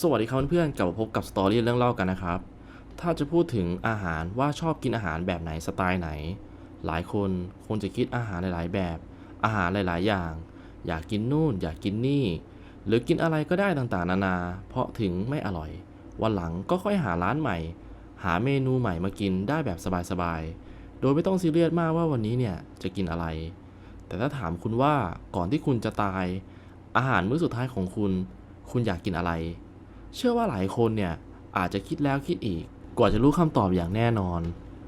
สวัสดีครับเพื่อนๆกลับมาพบกับสตอรี่เรื่องเล่ากันนะครับ ถ้าจะพูดถึงอาหารว่าชอบกินอาหารแบบไหนสไตล์ไหน หลายคนคงจะคิดอาหารหลายๆ แบบ อาหารหลายๆ อย่าง อยากกินนู่น อยากกินนี่ หรือกินอะไรก็ได้ต่างๆ นานา เพราะถึงไม่อร่อย วันหลังก็ค่อยหาร้านใหม่ หาเมนูใหม่มากินได้แบบสบายๆ โดยไม่ต้องซีเรียสมากว่าวันนี้เนี่ยจะกินอะไร แต่ถ้าถามคุณว่าก่อนที่คุณจะตาย อาหารมื้อสุดท้ายของคุณ คุณอยากกินอะไร เชื่อว่าหลายคนเนี่ยอาจจะคิดแล้วคิดอีก กว่าจะรู้คำตอบอย่างแน่นอน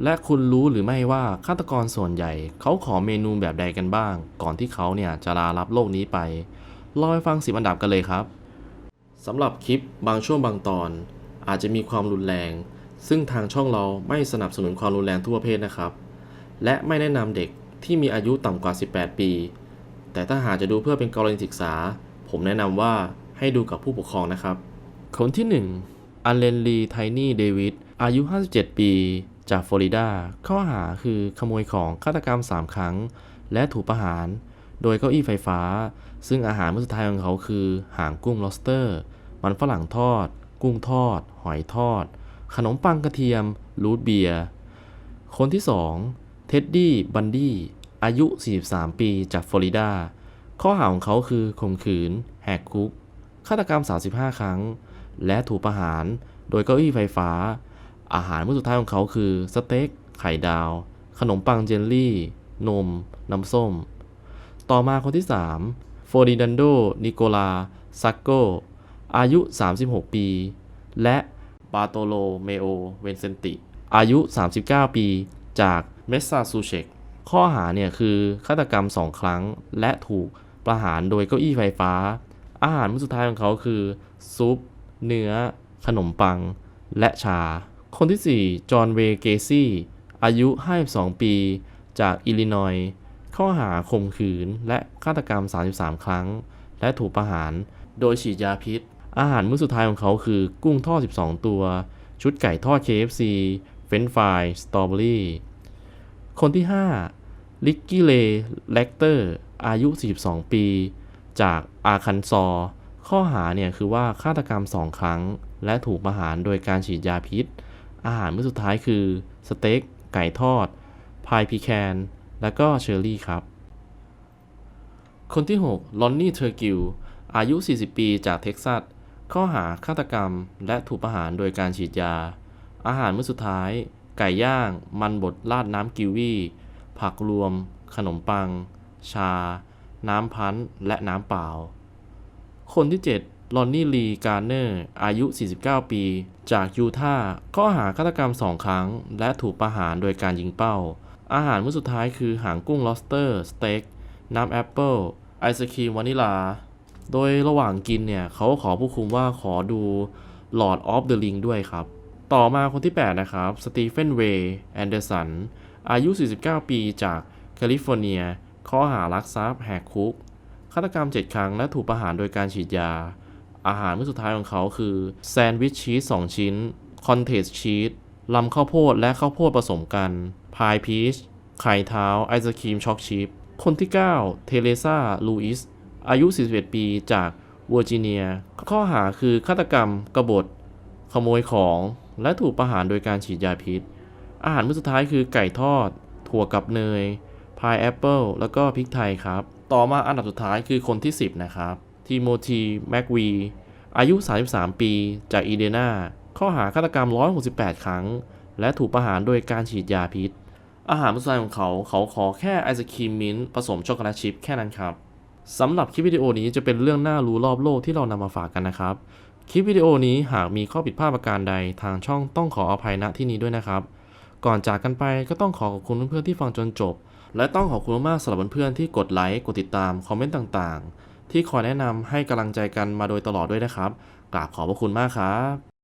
และคุณรู้หรือไม่ว่าฆาตกรส่วนใหญ่ เขาขอเมนูแบบใดกันบ้าง ก่อนที่เขาเนี่ยจะลารับโลกนี้ไปลองไปฟังสิบอันดับกันเลยครับสำหรับคลิปบางช่วงบางตอน อาจจะมีความรุนแรง ซึ่งทางช่องเราไม่สนับสนุนความรุนแรงทุกประเภทนะครับ และไม่แนะนำเด็กที่มีอายุต่ำกว่า 18 ปี แต่ถ้าหากจะดูเพื่อเป็นกรณีศึกษา ผมแนะนำว่าให้ดูกับผู้ปกครองนะครับ คนที่ 1อันเลนลีไทนี่เดวิดอายุ 57 ปี จากฟลอริดา ข้อหาคือขโมยของฆาตกรรม 3 ครั้ง และถูกประหาร โดยเก้าอี้ไฟฟ้า ซึ่งอาหารมื้อสุดท้ายของเขาคือ หางกุ้ง lobster มันฝรั่งทอด กุ้งทอด หอยทอด ขนมปังกระเทียม รูทเบียร์ คนที่ 2 เท็ดดี้ บันดี้ อายุ 43 ปี จากฟลอริดา ข้อหาของเขาคือข่มขืน แหกคุก ฆาตกรรม 35 ครั้ง และถูกประหารโดยเก้าอี้ไฟฟ้า อาหารมื้อสุดท้ายของเขาคือสเต็กไข่ดาว ขนมปังเจลลี่ นม น้ำส้ม ต่อมาคนที่ 3 โฟร์ดินันโด นิโกลา ซักโก อายุ 36 ปี และบาโตโลเมโอ เวนเซนติ อายุ 39 ปี จากเมสซาซูเชกข้อหาเนี่ยคือฆาตกรรม 2 ครั้ง และถูกประหารโดยเก้าอี้ไฟฟ้า อาหารมื้อสุดท้ายของเขาคือซุป เนื้อ ขนมปัง และชา คนที่ 4 จอห์นเวเกซี่ อายุ 52 ปี จากอิลลินอย ข้อหาข่มขืนและฆาตกรรม 33 ครั้ง และถูกประหาร โดยฉีดยาพิษ อาหารมื้อสุดท้ายของเขาคือกุ้งทอด 12 ตัว ชุดไก่ทอด KFC เฟรนฟรายสตรอเบอรี่ คนที่ 5 ลิกกี้เล แลกเตอร์ อายุ 42 ปี จากอาคันซอ ข้อหาเนี่ยคือว่าฆาตกรรม 2 ครั้ง และถูกประหารโดยการฉีดยาพิษ อาหารมื้อสุดท้ายคือสเต็กไก่ทอดพายพีแคน และก็เชอร์รี่ครับ คนที่ 6 ลอนนี่เทอร์กิล อายุ 40 ปีจากเท็กซัส ข้อหาฆาตกรรม และถูกประหารโดยการฉีดยา อาหารมื้อสุดท้าย ไก่ย่าง มันบดราดน้ำกิวีผักรวม ขนมปัง ชา น้ำพันธ์และน้ำเปล่า คนที่ 7 ลอนนี่ ลีการ์เนอร์ อายุ 49 ปี จากยูทาห์ข้อหาฆาตกรรม 2 ครั้ง และถูกประหารโดยการยิงเป้า อาหารมื้อสุดท้ายคือหางกุ้ง lobster สเต็ก น้ำแอปเปิลไอศครีมวานิลา โดยระหว่างกินเนี่ย เขาขอผู้คุมว่าขอดู Lord of the Ring ด้วยครับ ต่อมาคนที่ 8 นะครับ สตีเฟน เวย์แอนเดอร์สัน อายุ 49 ปี จากแคลิฟอร์เนีย ข้อหารักทรัพย์แหกคุกาตกรรม 7 ครั้งและถูกประหารโดยการฉีดยา อาหารมื้อสุดท้ายของเขาคือแซนด์วิชชีส2ชิ้น คอนเทสชีสลำข้าวโพดและข้าวโพดผสมกัน พายพีช ไข่เท้า ไอศครีมช็อกชิพ คนที่ 9 เทเลซาลูอิส อายุ 41 ปีจากเวอร์จิเนีย ข้อหาคือฆาตกรรม กบฏ ขโมยของ และถูกประหารโดยการฉีดยาพิษ อาหารมื้อสุดท้ายคือไก่ทอด ถั่วกับเนย พายแอปเปิล แล้วก็พริกไทยครับ ต่อมาอันดับสุดท้ายคือคนที่ 10 นะครับทีโมธีแม็กวีอายุ 33 ปี จากอีเดนา ข้อหาฆาตกรรม 168 ครั้ง และถูกประหารโดยการฉีดยาพิษ อาหารมื้อสุดท้ายของเขาเขาขอแค่ไอศครีมมิ้นท์ผสมช็อกโกแลตชิพแค่นั้นครับสำหรับคลิปวิดีโอนี้จะเป็นเรื่องน่ารู้รอบโลกที่เรานำมาฝากกันนะครับ คลิปวิดีโอนี้หากมีข้อผิดพลาดประการใดทางช่องต้องขออภัยณที่นี้ด้วยนะครับ ก่อนจากกันไปก็ต้องขอขอบคุณเพื่อนๆที่ฟังจนจบ และต้องขอบคุณมากสำหรับเพื่อนๆที่กดไลค์กดติดตามคอมเมนต์ต่างๆ ที่คอยแนะนำให้กำลังใจกันมาโดยตลอดด้วยนะครับกราบขอบพระคุณมากครับ